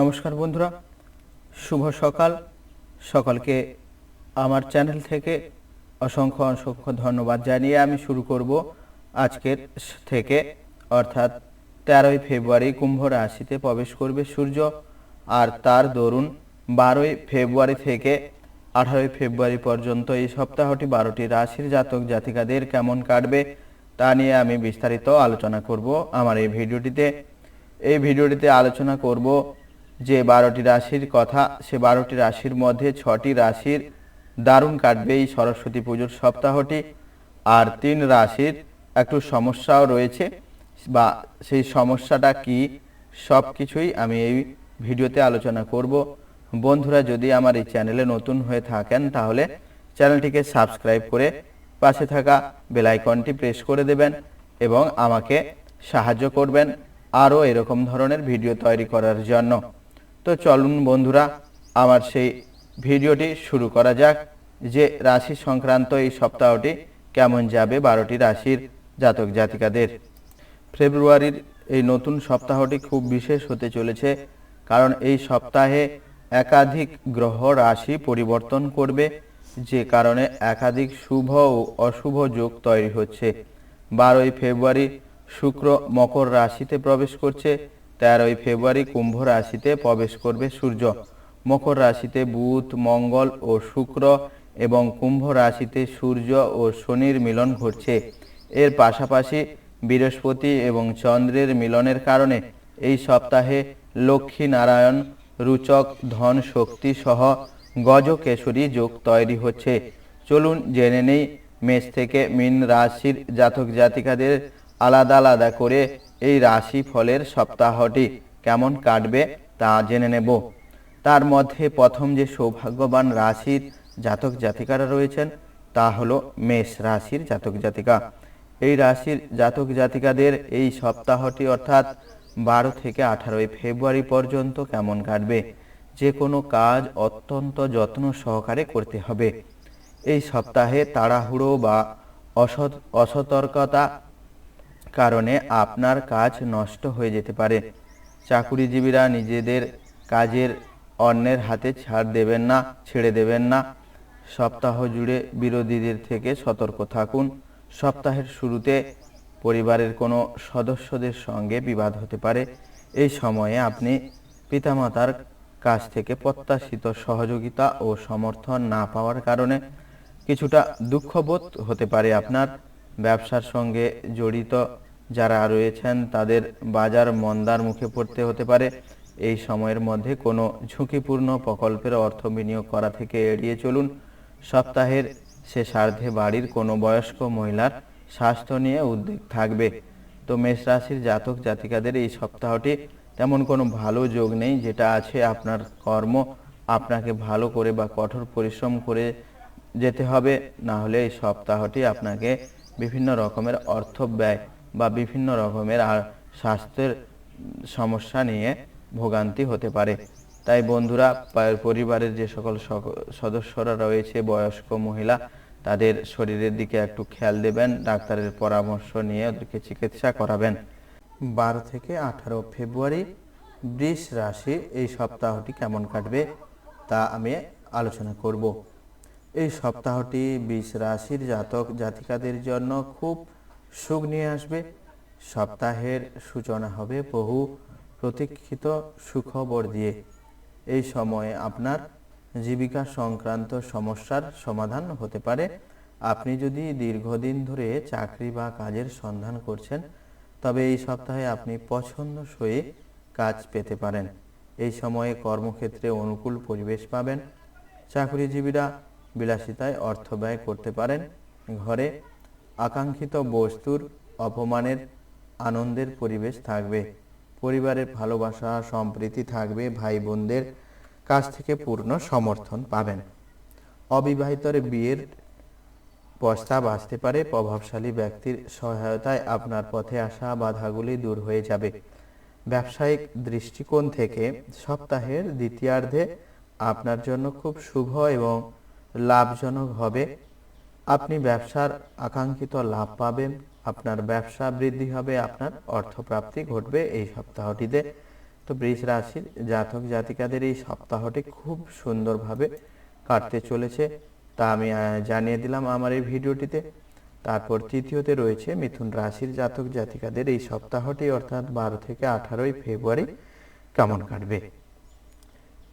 নমস্কার বন্ধুরা, শুভ সকাল। সকলকে আমার চ্যানেল থেকে অসংখ্য অসংখ্য ধন্যবাদ জানিয়ে আমি শুরু করব আজকের থেকে। অর্থাৎ তেরোই ফেব্রুয়ারি কুম্ভ রাশিতে প্রবেশ করবে সূর্য, আর তার দরুন বারোই ফেব্রুয়ারি থেকে আঠারোই ফেব্রুয়ারি পর্যন্ত এই সপ্তাহটি বারোটি রাশির জাতক জাতিকাদের কেমন কাটবে তা নিয়ে আমি বিস্তারিত আলোচনা করব আমার এই ভিডিওটিতে। এই ভিডিওটিতে আলোচনা করব যে বারোটি রাশির কথা, সে বারোটি রাশির মধ্যে ছটি রাশির দারুণ কাটবে এই সরস্বতী পুজোর সপ্তাহটি। আর তিন রাশির একটু সমস্যাও রয়েছে, বা সেই সমস্যাটা কি, সব কিছুই আমি এই ভিডিওতে আলোচনা করব। বন্ধুরা, যদি আমার এই চ্যানেলে নতুন হয়ে থাকেন, তাহলে চ্যানেলটিকে সাবস্ক্রাইব করে পাশে থাকা বেলাইকনটি প্রেস করে দেবেন এবং আমাকে সাহায্য করবেন আরও এরকম ধরনের ভিডিও তৈরি করার জন্য। তো চলুন বন্ধুরা আমার সেই ভিডিওটি শুরু করা যাক যে রাশি সংক্রান্ত এই সপ্তাহটি কেমন যাবে বারোটি রাশির জাতক জাতিকাদের। ফেব্রুয়ারির এই নতুন সপ্তাহটি খুব বিশেষ হতে চলেছে, কারণ এই সপ্তাহে একাধিক গ্রহ রাশি পরিবর্তন করবে, যে কারণে একাধিক শুভ ও অশুভ যোগ তৈরি হচ্ছে। বারোই ফেব্রুয়ারি শুক্র মকর রাশিতে প্রবেশ করছে তেরোই ফেব্রুয়ারি কুম্ভ রাশিতে প্রবেশ করবে সূর্য। মকর রাশিতে বুধ, মঙ্গল ও শুক্র এবং কুম্ভ রাশিতে সূর্য ও শনির মিলন ঘটছে। এর পাশাপাশি বৃহস্পতি এবং চন্দ্রের মিলনের কারণে এই সপ্তাহে লক্ষ্মী নারায়ণ রুচক ধন শক্তি সহ গজকেশরী যোগ তৈরি হচ্ছে। চলুন জেনে নেই, মেষ থেকে মিন রাশির জাতক জাতিকাদের আলাদা আলাদা করে এই রাশি ফলের সপ্তাহটি কেমন কাটবে তা জেনে নেব। তার মধ্যে প্রথম যে সৌভাগ্যবান রাশির জাতক জাতিকারা রয়েছেন, তা হলো মেষ রাশির জাতক জাতিকা। এই রাশির জাতক জাতিকাদের এই সপ্তাহটি অর্থাৎ বারো থেকে আঠারোই ফেব্রুয়ারি পর্যন্ত কেমন কাটবে? যে কোনো কাজ অত্যন্ত যত্ন সহকারে করতে হবে। এই সপ্তাহে তাড়াহুড়ো বা অসতর্কতা কারণে আপনার কাজ নষ্ট হয়ে যেতে পারে। চাকুরিজীবীরা নিজেদের কাজের অন্যের হাতে ছাড় দেবেন না, ছেড়ে দেবেন না। সপ্তাহ জুড়ে বিরোধীদের থেকে সতর্ক থাকুন। সপ্তাহের শুরুতে পরিবারের কোনো সদস্যদের সঙ্গে বিবাদ হতে পারে। এই সময়ে আপনি পিতামাতার কাছ থেকে প্রত্যাশিত সহযোগিতা ও সমর্থন না পাওয়ার কারণে কিছুটা দুঃখবোধ হতে পারে আপনার। ব্যবসার সঙ্গে জড়িত যারা রয়েছেন, তাদের বাজার মন্দার মুখে পড়তে হতে পারে। এই সময়ের মধ্যে কোনো ঝুঁকিপূর্ণ প্রকল্পের অর্থ বিনিয়োগ করা থেকে এড়িয়ে চলুন। সপ্তাহের শেষার্ধে বাড়ির কোনো বয়স্ক মহিলার স্বাস্থ্য নিয়ে উদ্বেগ থাকবে। তো মেষ রাশির জাতক জাতিকাদের এই সপ্তাহটি তেমন কোনো ভালো যোগ নেই যেটা আছে আপনার কর্ম। আপনাকে ভালো করে বা কঠোর পরিশ্রম করে যেতে হবে। না হলে এই সপ্তাহটি আপনাকে বিভিন্ন রকমের অর্থ ব্যয় বা বিভিন্ন রকমের আর স্বাস্থ্যের সমস্যা নিয়ে ভোগান্তি হতে পারে। তাই বন্ধুরা পরিবারের যে সকল সক- সদস্যরা রয়েছে, বয়স্ক মহিলা, তাদের শরীরের দিকে একটু খেয়াল দেবেন, ডাক্তারের পরামর্শ নিয়ে ওদেরকে চিকিৎসা করাবেন। বারো থেকে আঠারো ফেব্রুয়ারি বৃষ রাশি এই সপ্তাহটি কেমন কাটবে তা আমি আলোচনা করব। এই সপ্তাহটি বৃষ রাশির জাতক জাতিকাদের জন্য খুব সুখ নিয়ে আসবে। সপ্তাহের সূচনা হবে বহু প্রতীক্ষিত সুখবর দিয়ে। এই সময়ে আপনার জীবিকা সংক্রান্ত সমস্যার সমাধান হতে পারে। আপনি যদি দীর্ঘদিন ধরে চাকরি বা কাজের সন্ধান করছেন, তবে এই সপ্তাহে আপনি পছন্দসই কাজ পেতে পারেন। এই সময়ে কর্মক্ষেত্রে অনুকূল পরিবেশ পাবেন। চাকরিজীবীরা বিলাসিতায় অর্থ ব্যয় করতে পারেন। ঘরে আকাঙ্ক্ষিত বস্তুর অপমানের আনন্দের পরিবেশ থাকবে। পরিবারের ভালোবাসা, সম্প্রীতি থাকবে ভাই বোনদের কাছ থেকে পূর্ণ সমর্থন পাবেন। অবিবাহিতর বিয়ের প্রস্তাব আসতে পারে। প্রভাবশালী ব্যক্তির সহায়তায় আপনার পথে আসা বাধাগুলি দূর হয়ে যাবে। ব্যবসায়িক দৃষ্টিকোণ থেকে সপ্তাহের দ্বিতীয়ার্ধে আপনার জন্য খুব শুভ এবং লাভজনক হবে। আপনি ব্যবসার আকাঙ্ক্ষিত লাভ পাবেন, আপনার ব্যবসা বৃদ্ধি হবে, আপনার অর্থপ্রাপ্তি ঘটবে এই সপ্তাহটিতে। তো বৃষ রাশির জাতক জাতিকাদের এই সপ্তাহটি খুব সুন্দরভাবে কাটতে চলেছে। তা আমি জানিয়ে দিলাম আমার এই ভিডিওটিতে। তারপর তৃতীয়তে রয়েছে মিথুন রাশির জাতক জাতিকাদের এই সপ্তাহটি, অর্থাৎ বারো থেকে আঠারোই ফেব্রুয়ারি কেমন কাটবে?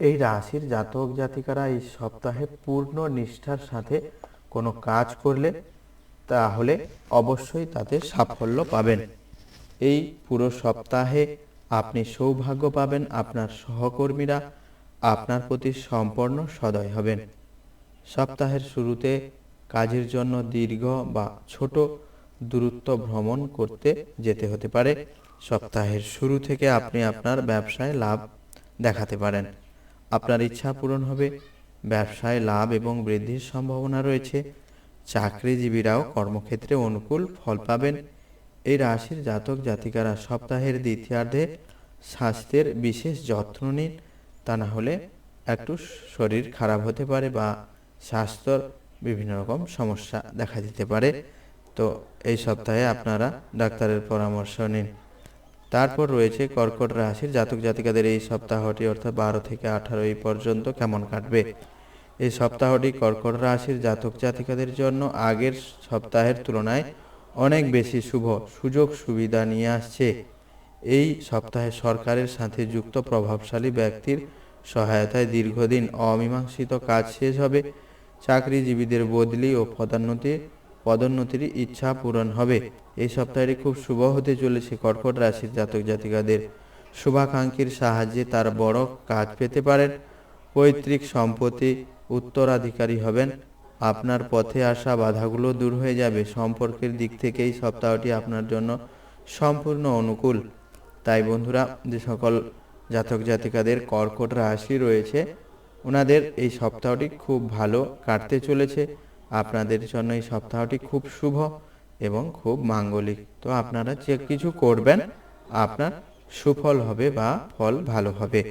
এই রাশির জাতক জাতিকারা এই সপ্তাহে পূর্ণ নিষ্ঠার সাথে কোনো কাজ করলে তাহলে অবশ্যই তাতে সাফল্য পাবেন। এই পুরো সপ্তাহে আপনি সৌভাগ্য পাবেন, আপনার সহকর্মীরা আপনার প্রতি সম্পূর্ণ সদয় হবেন। সপ্তাহের শুরুতে কাজের জন্য দীর্ঘ বা ছোট দূরত্ব ভ্রমণ করতে যেতে হতে পারে। সপ্তাহের শুরু থেকে আপনি আপনার ব্যবসায় লাভ দেখাতে পারেন। আপনার ইচ্ছা পূরণ হবে ব্যবসায় লাভ এবং বৃদ্ধির সম্ভাবনা রয়েছে। চাকরিজীবীরাও কর্মক্ষেত্রে অনুকূল ফল পাবেন। এই রাশির জাতক জাতিকারা সপ্তাহের দ্বিতীয়ার্ধে স্বাস্থ্যের বিশেষ যত্ন নিন। তা না হলে একটু শরীর খারাপ হতে পারে বা স্বাস্থ্যর বিভিন্ন রকম সমস্যা দেখা দিতে পারে। তো এই সপ্তাহে আপনারা ডাক্তারের পরামর্শ নিন। তারপর রয়েছে কর্কট রাশির জাতক জাতিকাদের এই সপ্তাহটি অর্থাৎ বারো থেকে আঠারো এই পর্যন্ত কেমন কাটবে? এই সপ্তাহটি কর্কট রাশির জাতক জাতিকাদের জন্য আগের সপ্তাহের তুলনায় অনেক বেশি শুভ সুযোগ সুবিধা নিয়ে আসছে। এই সপ্তাহে সরকারের সাথে যুক্ত প্রভাবশালী ব্যক্তির সহায়তায় দীর্ঘদিন অমীমাংসিত কাজ শেষ হবে। চাকরিজীবীদের বদলি ও পদোন্নতি, পদোন্নতির ইচ্ছা পূরণ হবে। এই সপ্তাহটি খুব শুভ হতে চলেছে কর্কট রাশির জাতক জাতিকাদের শুভাকাঙ্ক্ষীর সাহায্যে তার বড় কাজ পেতে পারেন। পৈতৃক সম্পত্তি উত্তরাধিকারী হবেন। আপনার পথে আসা বাধাগুলো দূর হয়ে যাবে। সম্পর্কের দিক থেকে এই সপ্তাহটি আপনার জন্য সম্পূর্ণ অনুকূল। তাই বন্ধুরা, যে সকল জাতক জাতিকাদের কর্কট রাশি রয়েছে ওনাদের এই সপ্তাহটি খুব ভালো কাটতে চলেছে। আপনাদের জন্য এই সপ্তাহটি খুব শুভ। এবং খুব মাঙ্গলিক। তো আপনারা যে কিছু করবেন, আপনার সুফল হবে বা ফল ভালো হবে।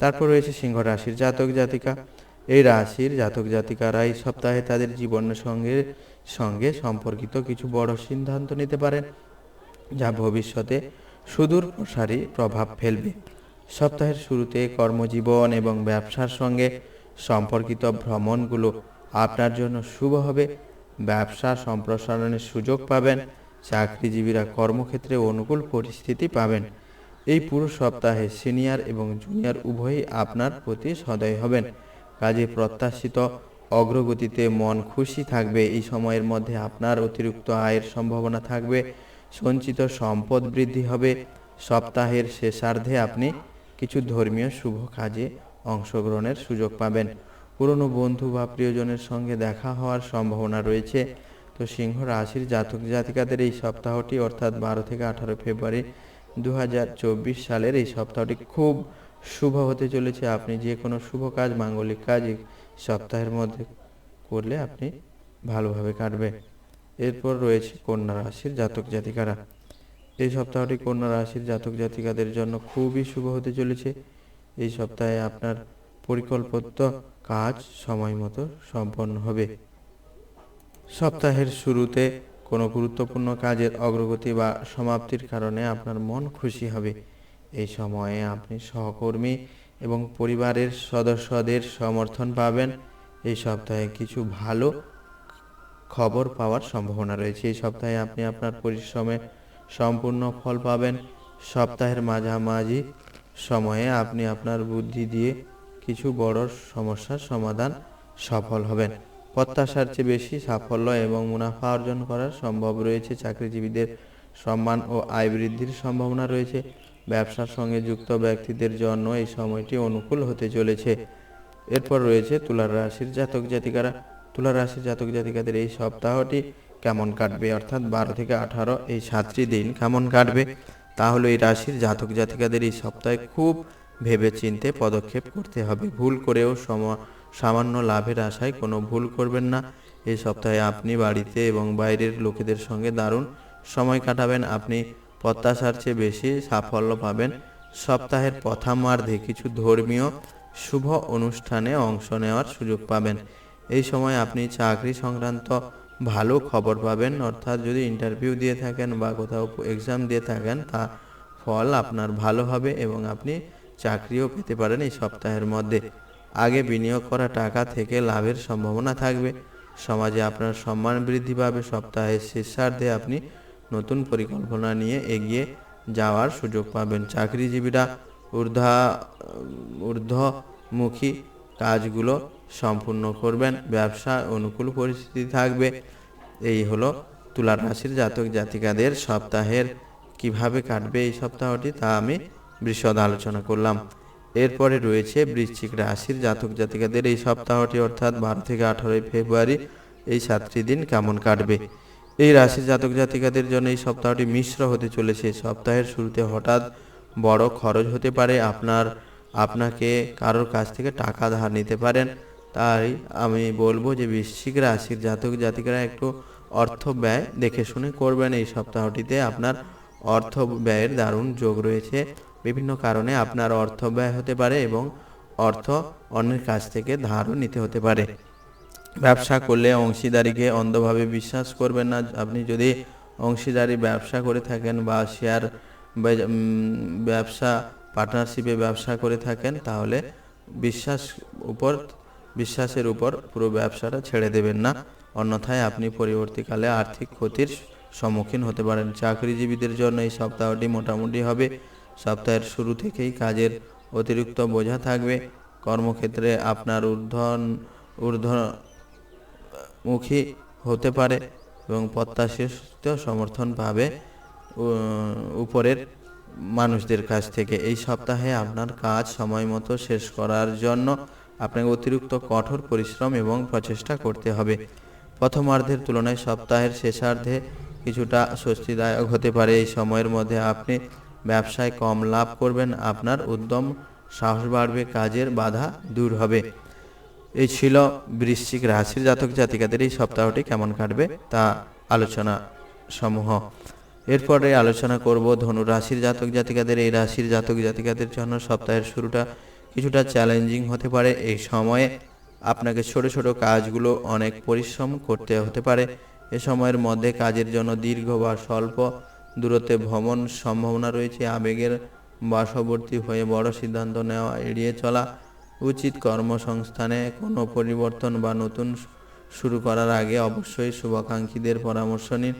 তারপর রয়েছে সিংহ রাশির জাতক জাতিকা। এই রাশির জাতক জাতিকারা এই সপ্তাহে তাদের জীবনের সঙ্গে সঙ্গে সম্পর্কিত কিছু বড় সিদ্ধান্ত নিতে পারেন, যা ভবিষ্যতে সুদূর প্রসারী প্রভাব ফেলবে। সপ্তাহের শুরুতে কর্মজীবন এবং ব্যবসার সঙ্গে সম্পর্কিত ভ্রমণগুলো আপনার জন্য শুভ হবে। ব্যবসা সম্প্রসারণের সুযোগ পাবেন, চাকরিজীবীরা কর্মক্ষেত্রে অনুকূল পরিস্থিতি পাবেন। এই পুরো সপ্তাহে সিনিয়র এবং জুনিয়র উভয়ই আপনার প্রতি সদয় হবেন। কাজে প্রত্যাশিত অগ্রগতিতে মন খুশি থাকবে। এই সময়ের মধ্যে আপনার অতিরিক্ত আয়ের সম্ভাবনা থাকবে, সঞ্চিত সম্পদ বৃদ্ধি হবে। সপ্তাহের শেষার্ধে আপনি কিছু ধর্মীয় শুভ কাজে অংশগ্রহণের সুযোগ পাবেন। পুরনো বন্ধু বা প্রিয়জনের সঙ্গে দেখা হওয়ার সম্ভাবনা রয়েছে। তো সিংহ রাশির জাতক জাতিকাদের এই সপ্তাহটি, অর্থাৎ বারো থেকে আঠারো ফেব্রুয়ারি দু হাজার চব্বিশ সালের এই সপ্তাহটি খুব শুভ হতে চলেছে। আপনি যে কোনো শুভ কাজ, মাঙ্গলিক কাজ সপ্তাহের মধ্যে করলে আপনি ভালোভাবে কাটবে। এরপর রয়েছে কন্যা রাশির জাতক জাতিকারা। এই সপ্তাহটি কন্যা রাশির জাতক জাতিকাদের জন্য খুবই শুভ হতে চলেছে। এই সপ্তাহে আপনার পরিকল্পিত কাজ সময় মতো সম্পন্ন হবে। সপ্তাহের শুরুতে কোনো গুরুত্বপূর্ণ কাজের অগ্রগতি বা সমাপ্তির কারণে আপনার মন খুশি হবে। এই সময়ে আপনি সহকর্মী এবং পরিবারের সদস্যদের সমর্থন পাবেন। এই সপ্তাহে কিছু ভালো খবর পাওয়ার সম্ভাবনা রয়েছে। এই সপ্তাহে আপনি আপনার পরিশ্রমে সম্পূর্ণ ফল পাবেন। সপ্তাহের মাঝামাঝি সময়ে আপনি আপনার বুদ্ধি দিয়ে কিছু বড় সমস্যার সমাধান সফল হবেন। প্রত্যাশার চেয়ে বেশি সাফল্য এবং মুনাফা অর্জন করার সম্ভব রয়েছে। চাকরিজীবীদের সম্মান ও আয় বৃদ্ধির সম্ভাবনা রয়েছে। ব্যবসার সঙ্গে যুক্ত ব্যক্তিদের জন্য এই সময়টি অনুকূল হতে চলেছে। এরপর রয়েছে তুলার রাশির জাতক জাতিকারা। তুলা রাশির জাতক জাতিকাদের এই সপ্তাহটি কেমন কাটবে? অর্থাৎ বারো থেকে আঠারো এই সাতটি দিন কেমন কাটবে? তাহলে এই রাশির জাতক জাতিকাদের এই সপ্তাহে খুব ভেবে চিনতে পদক্ষেপ করতে হবে। ভুল করেও সম, সামান্য লাভের আশায় কোনো ভুল করবেন না। এই সপ্তাহে আপনি বাড়িতে এবং বাইরের লোকেদের সঙ্গে দারুণ সময় কাটাবেন। আপনি প্রত্যাশার চেয়ে বেশি সাফল্য পাবেন। সপ্তাহের প্রথমার্ধে কিছু ধর্মীয় শুভ অনুষ্ঠানে অংশ নেওয়ার সুযোগ পাবেন। এই সময় আপনি চাকরি সংক্রান্ত ভালো খবর পাবেন। অর্থাৎ যদি ইন্টারভিউ দিয়ে থাকেন বা কোথাও এক্সাম দিয়ে থাকেন, তা ফল আপনার ভালো হবে এবং আপনি চাকরিও পেতে পারেন এই সপ্তাহের মধ্যে। আগে বিনিয়োগ করা টাকা থেকে লাভের সম্ভাবনা থাকবে। সমাজে আপনার সম্মান বৃদ্ধি পাবে। সপ্তাহের শেষার্ধে আপনি নতুন পরিকল্পনা নিয়ে এগিয়ে যাওয়ার সুযোগ পাবেন। চাকরিজীবীরা ঊর্ধ্বা, ঊর্ধ্বমুখী কাজগুলো সম্পূর্ণ করবেন। ব্যবসা অনুকূল পরিস্থিতি থাকবে। এই হলো তুলা রাশির জাতক জাতিকাদের সপ্তাহের কীভাবে কাটবে এই সপ্তাহটি তা আমি বিশদ আলোচনা করলাম। এরপরে রয়েছে বৃশ্চিক রাশির জাতক জাতিকাদের এই সপ্তাহটি, অর্থাৎ বারো থেকে আঠারোই ফেব্রুয়ারি, এই সাতটি দিন কেমন কাটবে? এই রাশির জাতক জাতিকাদের জন্য এই সপ্তাহটি মিশ্র হতে চলেছে। সপ্তাহের শুরুতে হঠাৎ বড় খরচ হতে পারে। আপনার, আপনাকে কারোর কাছ থেকে টাকা ধার নিতে পারেন। তাই আমি বলব যে বৃশ্চিক রাশির জাতক জাতিকারা একটু অর্থ ব্যয় দেখে শুনে করবেন। এই সপ্তাহটিতে আপনার অর্থ ব্যয়ের দারুণ যোগ রয়েছে। বিভিন্ন কারণে আপনার অর্থ ব্যয় হতে পারে এবং অর্থ অন্যের কাছ থেকে ধারও নিতে হতে পারে। ব্যবসা করলে অংশীদারিকে অন্ধভাবে বিশ্বাস করবেন না। আপনি যদি অংশীদারি ব্যবসা করে থাকেন বা শেয়ার ব্যবসা, পার্টনারশিপে ব্যবসা করে থাকেন, তাহলে বিশ্বাস উপর, বিশ্বাসের উপর পুরো ব্যবসাটা ছেড়ে দেবেন না। অন্যথায় আপনি পরবর্তীকালে আর্থিক ক্ষতির সম্মুখীন হতে পারেন। চাকরিজীবীদের জন্য এই সপ্তাহটি মোটামুটি হবে। সপ্তাহের শুরু থেকেই কাজের অতিরিক্ত বোঝা থাকবে। কর্মক্ষেত্রে আপনার ঊর্ধ্বন ঊর্ধ্ব মুখী হতে পারে এবং প্রত্যাশিত সমর্থন পাবে উপরের মানুষদের কাছ থেকে। এই সপ্তাহে আপনার কাজ সময় মতো শেষ করার জন্য আপনাকে অতিরিক্ত কঠোর পরিশ্রম এবং প্রচেষ্টা করতে হবে। প্রথমার্ধের তুলনায় সপ্তাহের শেষার্ধে কিছুটা স্বস্তিদায়ক হতে পারে। এই সময়ের মধ্যে আপনি ব্যবসায় কম লাভ করবেন, আপনার উদ্যম সাহস বাড়বে, কাজের বাধা দূর হবে। এই ছিল বৃশ্চিক রাশির জাতক জাতিকাদের এই সপ্তাহটি কেমন কাটবে তা আলোচনা সমূহ। এরপরে আলোচনা করব ধনু রাশির জাতক জাতিকাদের। এই রাশির জাতক জাতিকাদের জন্য সপ্তাহের শুরুটা কিছুটা চ্যালেঞ্জিং হতে পারে। এই সময়ে আপনাকে ছোট ছোট কাজগুলো অনেক পরিশ্রম করতে হতে পারে। এ সময়ের মধ্যে কাজের জন্য দীর্ঘ বা স্বল্প দূরত্বে ভ্রমণ সম্ভাবনা রয়েছে। আবেগের বাসবর্তী হয়ে বড় সিদ্ধান্ত নেওয়া, এড়িয়ে চলা উচিত। কর্মসংস্থানে কোনো পরিবর্তন বা নতুন শুরু করার আগে অবশ্যই শুভাকাঙ্ক্ষীদের পরামর্শ নিন।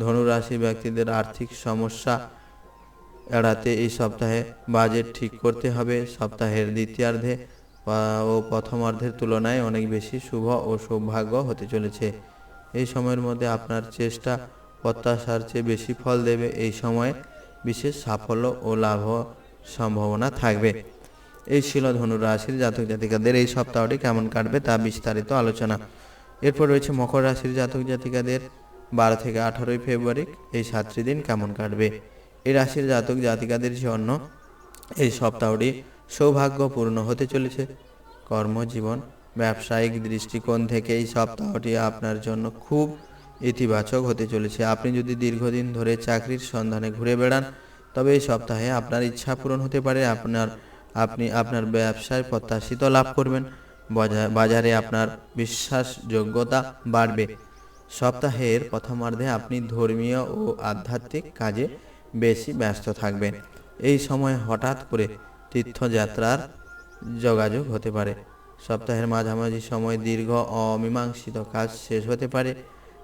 ধনুরাশি ব্যক্তিদের আর্থিক সমস্যা এড়াতে এই সপ্তাহে বাজেট ঠিক করতে হবে। সপ্তাহের দ্বিতীয়ার্ধে ও প্রথমার্ধের তুলনায় অনেক বেশি শুভ ও সৌভাগ্য হতে চলেছে। এই সময়ের মধ্যে আপনার চেষ্টা প্রত্যাশার চেয়ে বেশি ফল দেবে এই সময়ে বিশেষ সাফল্য ও লাভ সম্ভাবনা থাকবে। এই ছিল ধনু রাশির জাতক জাতিকাদের এই সপ্তাহটি কেমন কাটবে তা বিস্তারিত আলোচনা। এরপর রয়েছে মকর রাশির জাতক জাতিকাদের বারো থেকে আঠারোই ফেব্রুয়ারি এই সাতটি দিন কেমন কাটবে? এই রাশির জাতক জাতিকাদের জন্য এই সপ্তাহটি সৌভাগ্যপূর্ণ হতে চলেছে। কর্মজীবন, ব্যবসায়িক দৃষ্টিকোণ থেকে এই সপ্তাহটি আপনার জন্য খুব ইতিবাচক হতে চলেছে। আপনি যদি দীর্ঘদিন ধরে চাকরির সন্ধানে ঘুরে বেড়ান, তবে এই সপ্তাহে আপনার ইচ্ছা পূরণ হতে পারে। আপনার, আপনি আপনার ব্যবসায় প্রত্যাশিত লাভ করবেন। বাজা- বাজারে আপনার বিশ্বাসযোগ্যতা বাড়বে। সপ্তাহের প্রথমার্ধে আপনি ধর্মীয় ও আধ্যাত্মিক কাজে বেশি ব্যস্ত থাকবেন। এই সময় হঠাৎ করে তীর্থযাত্রার যোগাযোগ হতে পারে। সপ্তাহের মাঝামাঝি সময় দীর্ঘ অমীমাংসিত কাজ শেষ হতে পারে।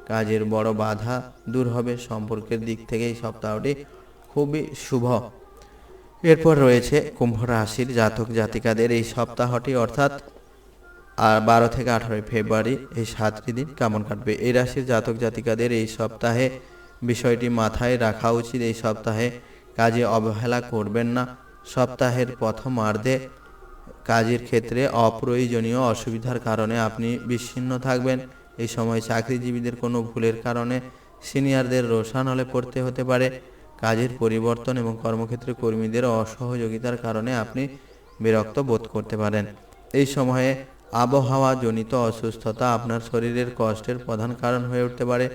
কাজের বড় বাধা দূর হবে। সম্পর্কের দিক থেকে এই সপ্তাহটি খুবই শুভ। এরপর রয়েছে কুম্ভ রাশির জাতক জাতিকাদের এই সপ্তাহটি, অর্থাৎ আর বারো থেকে আঠারোই ফেব্রুয়ারি এই সাতটি দিন কেমন কাটবে? এই রাশির জাতক জাতিকাদের এই সপ্তাহে বিষয়টি মাথায় রাখা উচিত। এই সপ্তাহে কাজে অবহেলা করবেন না। সপ্তাহের প্রথম প্রথমার্ধে কাজের ক্ষেত্রে অপ্রয়োজনীয় অসুবিধার কারণে আপনি বিচ্ছিন্ন থাকবেন। এই সময় চাকরিজীবীদের কোনো ভুলের কারণে সিনিয়রদের রোষান হলে পড়তে হতে পারে। কাজের পরিবর্তন এবং কর্মক্ষেত্রে কর্মীদের অসহযোগিতার কারণে আপনি বিরক্ত বোধ করতে পারেন। এই সময়ে আবহাওয়া জনিত অসুস্থতা আপনার শরীরের কষ্টের প্রধান কারণ হয়ে উঠতে পারে।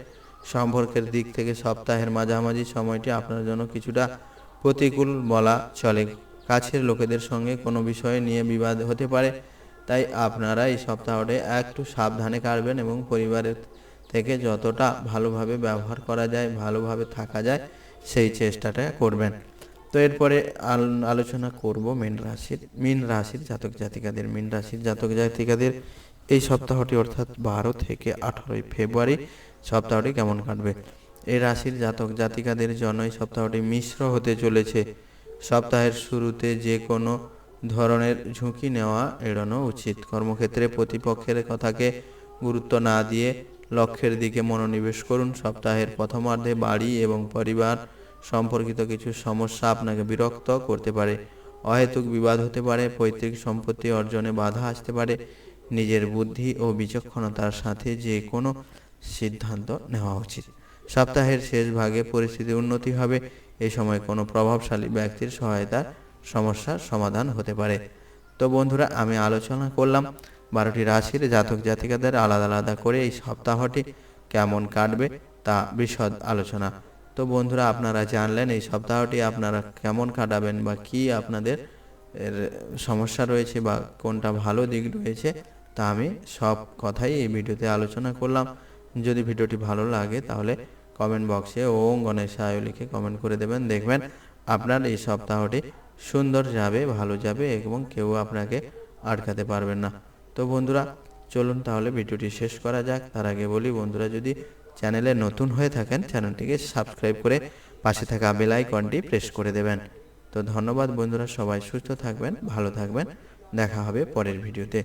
সম্পর্কের দিক থেকে সপ্তাহের মাঝামাঝি সময়টি আপনার জন্য কিছুটা প্রতিকূল বলা চলে। কাছের লোকেদের সঙ্গে কোনো বিষয়ে নিয়ে বিবাদ হতে পারে। তাই আপনারা এই সপ্তাহটি একটু সাবধানে কাটবেন এবং পরিবারের থেকে যতটা ভালোভাবে ব্যবহার করা যায়, ভালোভাবে থাকা যায়, সেই চেষ্টাটা করবেন। তো এরপরে আলোচনা করব মীন রাশির মীন রাশির জাতক জাতিকাদের, মীন রাশির জাতক জাতিকাদের এই সপ্তাহটি অর্থাৎ বারো থেকে আঠারোই ফেব্রুয়ারি সপ্তাহটি কেমন কাটবে? এই রাশির জাতক জাতিকাদের জন্য এই সপ্তাহটি মিশ্র হতে চলেছে। সপ্তাহের শুরুতে যে কোনো ধরনের ঝুঁকি নেওয়া এড়ানো উচিত। কর্মক্ষেত্রে প্রতিপক্ষের কথাকে গুরুত্ব না দিয়ে লক্ষ্যের দিকে মনোনিবেশ করুন। সপ্তাহের প্রথমার্ধে বাড়ি এবং পরিবার সম্পর্কিত কিছু সমস্যা আপনাকে বিরক্ত করতে পারে। অহেতুক বিবাদ হতে পারে, পৈতৃক সম্পত্তি অর্জনে বাধা আসতে পারে। নিজের বুদ্ধি ও বিচক্ষণতার সাথে যে কোনো সিদ্ধান্ত নেওয়া উচিত। সপ্তাহের শেষ ভাগে পরিস্থিতি উন্নতি হবে। এই সময় কোনো প্রভাবশালী ব্যক্তির সহায়তার সমস্যার সমাধান হতে পারে। তো বন্ধুরা, আমি আলোচনা করলাম বারোটি রাশির জাতক জাতিকাদের আলাদা আলাদা করে এই সপ্তাহটি কেমন কাটবে তা বিশদ আলোচনা। তো বন্ধুরা, আপনারা জানলেন এই সপ্তাহটি আপনারা কেমন কাটাবেন বা কি আপনাদের এর সমস্যা রয়েছে বা কোনটা ভালো দিক রয়েছে তা আমি সব কথাই এই ভিডিওতে আলোচনা করলাম। যদি ভিডিওটি ভালো লাগে তাহলে কমেন্ট বক্সে ও ওম গণেশায় লিখে কমেন্ট করে দেবেন। দেখবেন আপনার এই সপ্তাহটি সুন্দর যাবে, ভালো যাবে এবং কেউ আপনাকে আটকাতে পারবেন না। তো বন্ধুরা, চলুন তাহলে ভিডিওটি শেষ করা যাক। তার আগে বলি, বন্ধুরা, যদি চ্যানেলে নতুন হয়ে থাকেন, চ্যানেলটিকে সাবস্ক্রাইব করে পাশে থাকা বেল আইকনটি প্রেস করে দেবেন। তো ধন্যবাদ বন্ধুরা, সবাই সুস্থ থাকবেন, ভালো থাকবেন। দেখা হবে পরের ভিডিওতে।